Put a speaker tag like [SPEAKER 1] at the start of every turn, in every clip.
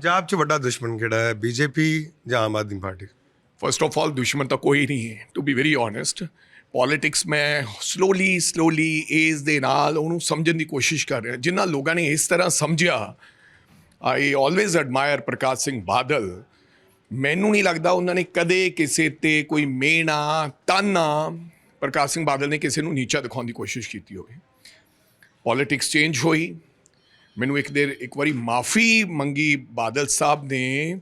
[SPEAKER 1] ਪੰਜਾਬ 'ਚ ਵੱਡਾ ਦੁਸ਼ਮਣ ਕਿਹੜਾ ਹੈ? ਬੀਜੇਪੀ ਜਾਂ Aam Aadmi party?
[SPEAKER 2] First of all ਦੁਸ਼ਮਣ ਤਾਂ ਕੋਈ ਨਹੀਂ ਹੈ to be very honest politics ਮੈਂ ਸਲੋਲੀ ਸਲੋਲੀ ਏਜ ਦੇ ਨਾਲ ਉਹਨੂੰ ਸਮਝਣ ਦੀ ਕੋਸ਼ਿਸ਼ ਕਰ ਰਿਹਾ। ਜਿਨ੍ਹਾਂ ਲੋਕਾਂ ਨੇ ਇਸ ਤਰ੍ਹਾਂ ਸਮਝਿਆ I always admire Prakash Singh Badal. ਮੈਨੂੰ ਨਹੀਂ ਲੱਗਦਾ ਉਹਨਾਂ ਨੇ ਕਦੇ ਕਿਸੇ ਤੇ ਕੋਈ ਮੇਣਾ, ਤਾਨਾ ਪ੍ਰਕਾਸ਼ ਸਿੰਘ ਬਾਦਲ ਨੇ ਕਿਸੇ ਨੂੰ ਨੀਚਾ ਦਿਖਾਉਣ ਦੀ ਕੋਸ਼ਿਸ਼ ਕੀਤੀ ਹੋਵੇ। ਪੋਲਿਟਿਕਸ ਚੇਂਜ ਹੋਈ। ਮੈਨੂੰ ਇੱਕ ਦੇਰ, ਇੱਕ ਵਾਰੀ ਮਾਫੀ ਮੰਗੀ ਬਾਦਲ ਸਾਹਿਬ ਨੇ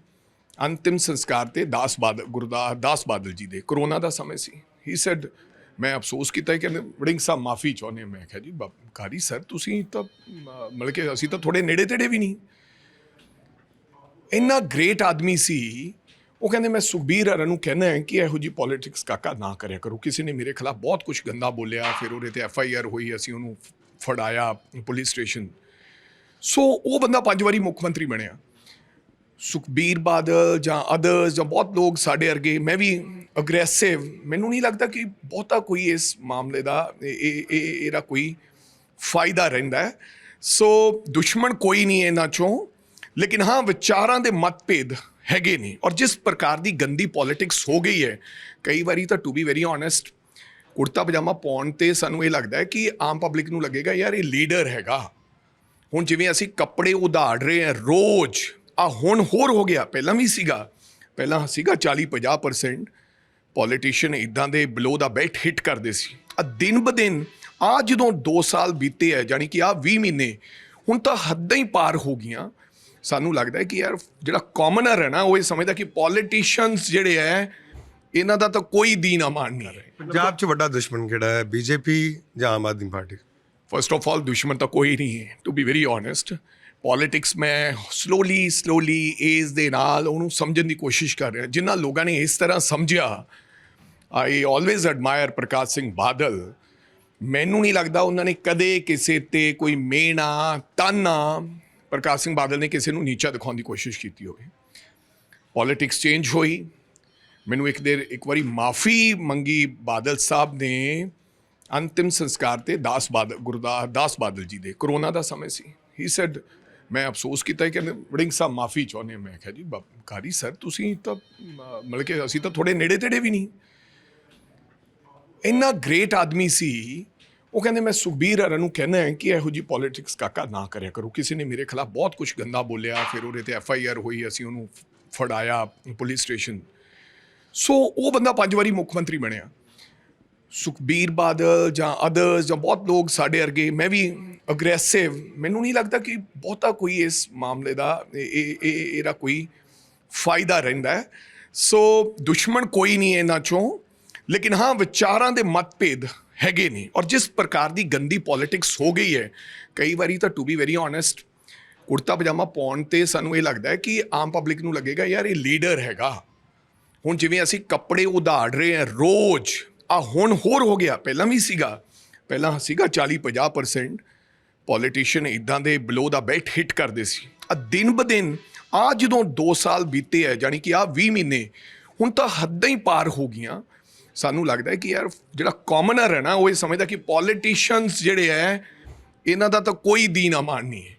[SPEAKER 2] ਅੰਤਿਮ ਸੰਸਕਾਰ ਤੇ ਦਾਸ ਬਾਦਲ, ਗੁਰਦਾਸ, ਦਾਸ ਬਾਦਲ ਜੀ ਦੇ। ਕਰੋਨਾ ਦਾ ਸਮੇਂ ਸੀ। ਹੀ ਸੈਡ ਮੈਂ ਅਫਸੋਸ ਕੀਤਾ ਕਿ ਵੜਿੰਗ ਸਾਹਿਬ ਮਾਫੀ ਚਾਹੁੰਦੇ ਮੈਂ ਕਿਹਾ ਜੀ, ਬਾ- ਕਾਰੀ ਸਰ, ਤੁਸੀਂ ਤਾਂ, ਮਤਲਬ ਕਿ ਅਸੀਂ ਤਾਂ ਥੋੜੇ ਨੇੜੇ ਤੇੜੇ ਵੀ ਨਹੀਂ। ਇੰਨਾ ਗ੍ਰੇਟ ਆਦਮੀ ਸੀ। ਉਹ ਕਹਿੰਦੇ, ਮੈਂ ਸੁਖਬੀਰ ਹਰਨ ਨੂੰ ਕਹਿੰਦਾ ਹੈ ਕਿ ਇਹੋ ਜੀ ਪੋਲਿਟਿਕਸ ਕਾਕਾ ਨਾ ਕਰਿਆ ਕਰੋ। ਕਿਸੇ ਨੇ ਮੇਰੇ ਖਿਲਾਫ ਬਹੁਤ ਕੁਝ ਗੰਦਾ ਬੋਲਿਆ। ਫਿਰ ਉਹਦੇ ਤੇ ਐਫ ਆਈ ਆਰ ਹੋਈ, ਅਸੀਂ ਉਹਨੂੰ ਫੜਾਇਆ ਪੁਲਿਸ ਸਟੇਸ਼ਨ। ਸੋ ਉਹ ਬੰਦਾ ਪੰਜ ਵਾਰੀ ਮੁੱਖ ਮੰਤਰੀ ਬਣਿਆ ਸੁਖਬੀਰ ਬਾਦਲ ਜਾਂ ਅਦਰਸ ਜਾਂ ਬਹੁਤ ਲੋਕ ਸਾਡੇ ਅਰਗੇ ਮੈਂ ਵੀ ਅਗਰੈਸਿਵ ਮੈਨੂੰ ਨਹੀਂ ਲੱਗਦਾ ਕਿ ਬਹੁਤਾ ਕੋਈ ਇਸ ਮਾਮਲੇ ਦਾ ਇਹ ਇਹਦਾ ਕੋਈ ਫਾਇਦਾ ਰਹਿੰਦਾ ਹੈ ਸੋ ਦੁਸ਼ਮਣ ਕੋਈ ਨਹੀਂ ਇਹਨਾਂ ਚੋਂ ਲੇਕਿਨ ਹਾਂ ਵਿਚਾਰਾਂ ਦੇ ਮਤਭੇਦ ਹੈਗੇ ਨਹੀਂ ਔਰ ਜਿਸ ਪ੍ਰਕਾਰ ਦੀ ਗੰਦੀ ਪੋਲਿਟਿਕਸ ਹੋ ਗਈ ਹੈ ਕਈ ਵਾਰੀ ਤਾਂ to be very honest kurta pyjama ਪਾਉਣ ਤੇ ਸਾਨੂੰ ਇਹ ਲੱਗਦਾ ਹੈ ਕਿ ਆਮ ਪਬਲਿਕ ਨੂੰ ਲੱਗੇਗਾ ਯਾਰ ਇਹ ਲੀਡਰ ਹੈਗਾ ਹੁਣ ਜਿਵੇਂ ਅਸੀਂ ਕੱਪੜੇ ਉਧਾੜ ਰਹੇ ਹਾਂ ਰੋਜ਼, ਆ ਹੁਣ ਹੋਰ ਹੋ ਗਿਆ, ਪਹਿਲਾਂ ਵੀ ਸੀਗਾ, ਪਹਿਲਾਂ ਸੀਗਾ 40 50% ਪੋਲੀਟੀਸ਼ੀਅਨ ਇਦਾਂ ਦੇ ਬਿਲੋ ਦਾ ਬੈਟ ਹਿੱਟ ਕਰਦੇ ਸੀ। ਆ ਦਿਨ ਬ ਦਿਨ, ਆ ਜਦੋਂ 2 ਸਾਲ ਬੀਤੇ ਹੈ ਜਾਨੀ ਕਿ ਆ 20 ਮਹੀਨੇ, ਹੁਣ ਤਾਂ ਹੱਦਾਂ ਹੀ ਪਾਰ ਹੋ ਗਈਆਂ। ਸਾਨੂੰ ਲੱਗਦਾ ਹੈ ਕਿ ਯਾਰ, ਜਿਹੜਾ ਕਾਮਨਰ ਹੈ ਨਾ, ਉਹ ਇਹ ਸਮਝਦਾ ਕਿ ਪੋਲੀਟੀਸ਼ੀਅਨਸ ਜਿਹੜੇ ਹੈ ਇਹਨਾਂ ਦਾ ਤਾਂ ਕੋਈ ਦੀਨ ਅਮਾਨ ਨਹੀਂ ਹੈ।
[SPEAKER 1] ਪੰਜਾਬ 'ਚ ਵੱਡਾ ਦੁਸ਼ਮਣ ਕਿਹੜਾ ਹੈ? ਬੀਜੇਪੀ ਜਾਂ Aam Aadmi Party?
[SPEAKER 2] First of all ਦੁਸ਼ਮਣ ਤਾਂ ਕੋਈ ਨਹੀਂ ਹੈ to be very honest politics ਮੈਂ ਸਲੋਲੀ ਸਲੋਲੀ ਏਜ ਦੇ ਨਾਲ ਉਹਨੂੰ ਸਮਝਣ ਦੀ ਕੋਸ਼ਿਸ਼ ਕਰ ਰਿਹਾ ਜਿਨ੍ਹਾਂ ਲੋਕਾਂ ਨੇ ਇਸ ਤਰ੍ਹਾਂ ਸਮਝਿਆ I always admire Prakash Singh Badal ਮੈਨੂੰ ਨਹੀਂ ਲੱਗਦਾ ਉਹਨਾਂ ਨੇ ਕਦੇ ਕਿਸੇ ਤੇ ਕੋਈ ਮੇਣਾ ਤਾਨਾ ਪ੍ਰਕਾਸ਼ ਸਿੰਘ ਬਾਦਲ ਨੇ ਕਿਸੇ ਨੂੰ ਨੀਚਾ ਦਿਖਾਉਣ ਦੀ ਕੋਸ਼ਿਸ਼ ਕੀਤੀ ਹੋਵੇ ਪੋਲਿਟਿਕਸ ਚੇਂਜ ਹੋਈ ਮੈਨੂੰ ਇੱਕ ਦੇਰ ਇੱਕ ਵਾਰੀ ਮਾਫੀ ਮੰਗੀ ਬਾਦਲ ਸਾਹਿਬ ਨੇ ਅੰਤਿਮ ਸੰਸਕਾਰ ਤੇ ਦਾਸ ਬਾਦਲ ਗੁਰਦਾਸ ਦਾਸ ਬਾਦਲ ਜੀ ਦੇ ਕਰੋਨਾ ਦਾ ਸਮੇਂ ਸੀ। ਹੀ ਸੈਡ ਮੈਂ ਅਫਸੋਸ ਕੀਤਾ ਕਿ ਵੜਿੰਗ ਸਾਹਿਬ ਮਾਫੀ ਚਾਹੁੰਦੇ ਮੈਂ ਕਿਹਾ ਜੀ ਬਾ- ਕਾਰੀ ਸਰ ਤੁਸੀਂ ਤਾਂ ਅਹ, ਮਤਲਬ ਕਿ ਅਸੀਂ ਤਾਂ ਥੋੜੇ ਨੇੜੇ ਤੇੜੇ ਵੀ ਨਹੀਂ। ਇੰਨਾ ਗ੍ਰੇਟ ਆਦਮੀ ਸੀ। ਉਹ ਕਹਿੰਦੇ ਮੈਂ ਸੁਖਬੀਰ ਹਰਨ ਨੂੰ ਕਹਿੰਦਾ ਹੈ ਕਿ ਇਹੋ ਜੀ ਪੋਲਿਟਿਕਸ ਕਾਕਾ ਨਾ ਕਰਿਆ ਕਰੋ। ਕਿਸੇ ਨੇ ਮੇਰੇ ਖਿਲਾਫ ਬਹੁਤ ਕੁਝ ਗੰਦਾ ਬੋਲਿਆ ਫਿਰ ਉਹਦੇ ਤੇ ਐਫ ਆਈ ਆਰ ਹੋਈ ਅਸੀਂ ਉਹਨੂੰ ਫੜਾਇਆ ਪੁਲਿਸ ਸਟੇਸ਼ਨ। ਸੋ ਉਹ ਬੰਦਾ ਪੰਜ ਵਾਰੀ ਮੁੱਖ ਮੰਤਰੀ ਬਣਿਆ। ਸੁਖਬੀਰ ਬਾਦਲ ਜਾਂ ਅਦਰਸ ਜਾਂ ਬਹੁਤ ਲੋਕ ਸਾਡੇ ਅਰਗੇ ਮੈਂ ਵੀ ਅਗਰੈਸਿਵ ਮੈਨੂੰ ਨਹੀਂ ਲੱਗਦਾ ਕਿ ਬਹੁਤਾ ਕੋਈ ਇਸ ਮਾਮਲੇ ਦਾ, ਇਹ ਇਹਦਾ ਕੋਈ ਫਾਇਦਾ ਰਹਿੰਦਾ ਹੈ। ਸੋ ਦੁਸ਼ਮਣ ਕੋਈ ਨਹੀਂ ਇਹਨਾਂ ਚੋਂ, ਲੇਕਿਨ ਹਾਂ, ਵਿਚਾਰਾਂ ਦੇ ਮਤਭੇਦ ਹੈਗੇ ਨੇ ਔਰ ਜਿਸ ਪ੍ਰਕਾਰ ਦੀ ਗੰਦੀ ਪੋਲਿਟਿਕਸ ਹੋ ਗਈ ਹੈ, ਕਈ ਵਾਰੀ ਤਾਂ to be very honest kurta pyjama ਪਾਉਣ ਤੇ ਸਾਨੂੰ ਇਹ ਲੱਗਦਾ ਹੈ ਕਿ ਆਮ ਪਬਲਿਕ ਨੂੰ ਲੱਗੇਗਾ, ਯਾਰ ਇਹ ਲੀਡਰ ਹੈਗਾ। ਹੁਣ ਜਿਵੇਂ ਅਸੀਂ ਕੱਪੜੇ ਉਧਾੜ ਰਹੇ ਹਾਂ ਰੋਜ਼ ਆ ਹੁਣ ਹੋਰ ਹੋ ਗਿਆ, ਪਹਿਲਾਂ ਵੀ ਸੀਗਾ, ਪਹਿਲਾਂ ਸੀਗਾ 40 50% ਪੋਲੀਟੀਸ਼ੀਅਨ ਇਦਾਂ ਦੇ ਬਿਲੋ ਦਾ ਬੈਟ ਹਿੱਟ ਕਰਦੇ ਸੀ। ਆ ਦਿਨ ਬ ਦਿਨ, ਆ ਜਦੋਂ 2 ਸਾਲ ਬੀਤੇ ਹੈ ਜਾਨੀ ਕਿ ਆ 20 ਮਹੀਨੇ, ਹੁਣ ਤਾਂ ਹੱਦਾਂ ਹੀ ਪਾਰ ਹੋ ਗਈਆਂ। ਸਾਨੂੰ ਲੱਗਦਾ ਹੈ ਕਿ ਯਾਰ, ਜਿਹੜਾ ਕਾਮਨਰ ਹੈ ਨਾ, ਉਹ ਇਹ ਸਮਝਦਾ ਕਿ ਪੋਲੀਟੀਸ਼ੀਅਨਸ ਜਿਹੜੇ ਹੈ ਇਹਨਾਂ ਦਾ ਤਾਂ ਕੋਈ ਦੀਨ ਅਮਾਨ ਨਹੀਂ ਹੈ